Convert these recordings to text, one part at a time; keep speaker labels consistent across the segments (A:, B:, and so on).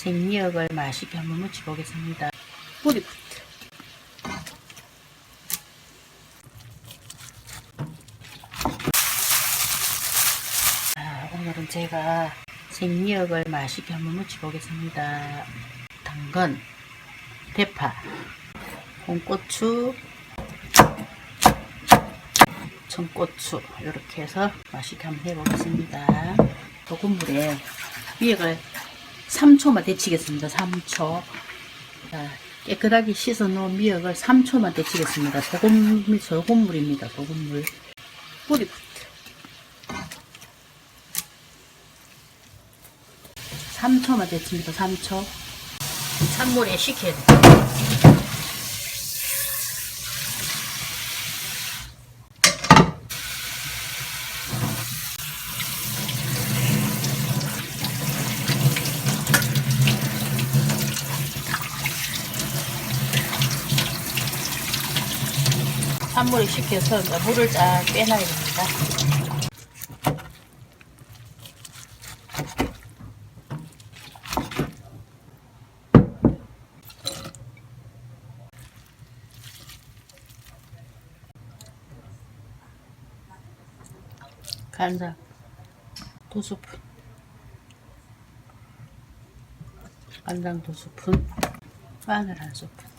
A: 생미역을 맛있게 한번 무쳐 보겠습니다. 뿌리 아, 오늘은 제가 생미역을 맛있게 한번 무쳐 보겠습니다. 당근, 대파, 홍고추, 청고추 이렇게 해서 맛있게 한번 해보겠습니다. 소금물에 미역을 3초만 데치겠습니다. 3초. 자, 깨끗하게 씻어 놓은 미역을 3초만 데치겠습니다. 소금, 소금물입니다. 소금물. 뿌리 붙 3초만 데칩니다. 3초. 찬물에 식혀야 돼요. 찬물에 식혀서 물을 쫙 빼놔야 됩니다. 간장 두 스푼. 간장 두 스푼. 마늘 한 스푼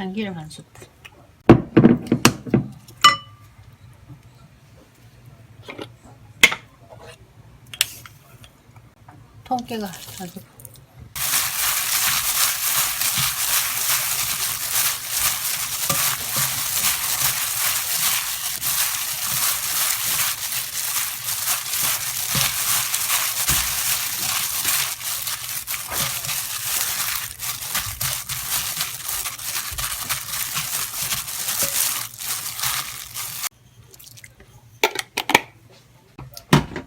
A: 참기름 한 스푼 통깨가 한스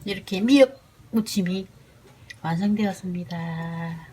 A: 이렇게 미역 무침이 완성되었습니다.